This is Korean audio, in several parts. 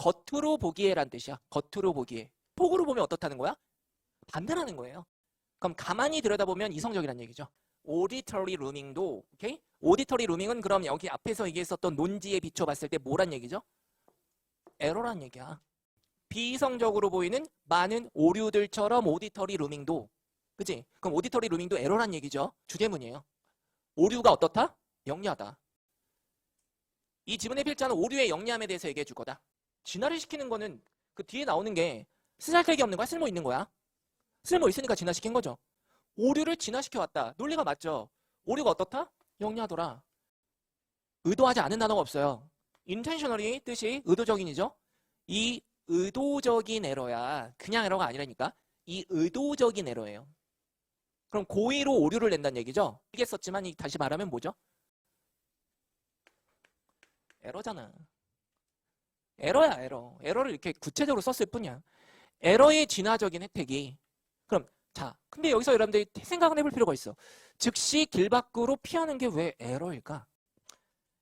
겉으로 보기에란 뜻이야. 겉으로 보기에. 폭으로 보면 어떻다는 거야? 반대라는 거예요. 그럼 가만히 들여다보면 이성적이란 얘기죠. auditory rooming도 오케이? auditory rooming은 그럼 여기 앞에서 얘기했었던 논지에 비춰봤을 때 뭐란 얘기죠? 에러란 얘기야. 비이성적으로 보이는 많은 오류들처럼 auditory rooming도 그지? 그럼 auditory rooming도 에러란 얘기죠. 주제문이에요. 오류가 어떻다? 영리하다. 이 지문의 필자는 오류의 영리함에 대해서 얘기해 줄 거다. 진화를 시키는 거는 그 뒤에 나오는 게 쓰잘데기 없는 거야? 쓸모 있는 거야? 쓸모 있으니까 진화시킨 거죠. 오류를 진화시켜 왔다. 논리가 맞죠? 오류가 어떻다? 영리하더라. 의도하지 않은 단어가 없어요. intentionally 뜻이 의도적인이죠. 이 의도적인 에러야. 그냥 에러가 아니라니까. 이 의도적인 에러예요. 그럼 고의로 오류를 낸다는 얘기죠. 이게 썼지만 이 다시 말하면 뭐죠? 에러잖아. 에러야, 에러. 에러를 이렇게 구체적으로 썼을 뿐이야. 에러의 진화적인 혜택이 그럼 자, 근데 여기서 여러분들이 생각은 해볼 필요가 있어. 즉시 길 밖으로 피하는 게 왜 에러일까?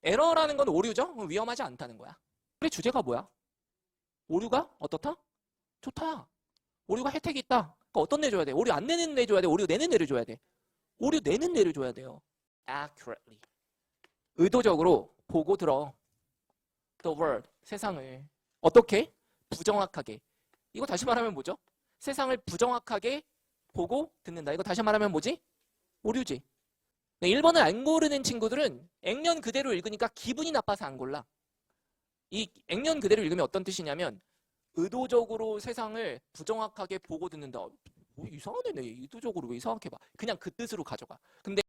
에러라는 건 오류죠? 위험하지 않다는 거야. 우리 주제가 뭐야? 오류가 어떻다? 좋다. 오류가 혜택이 있다. 그러니까 어떤 내 줘야 돼? 오류 안 내는 내 줘야 돼? 오류 내는 내려줘야 돼? 오류 내는 내려줘야 돼요. accurately. 의도적으로 보고 들어. The world. 세상을. 어떻게? 부정확하게. 이거 다시 말하면 뭐죠? 세상을 부정확하게 보고 듣는다. 이거 다시 말하면 뭐지? 오류지. 네, 1번을 안 고르는 친구들은 액면 그대로 읽으니까 기분이 나빠서 안 골라. 이 액면 그대로 읽으면 어떤 뜻이냐면 의도적으로 세상을 부정확하게 보고 듣는다. 뭐 이상하네. 내 의도적으로 왜 이상하게 봐. 그냥 그 뜻으로 가져가. 근데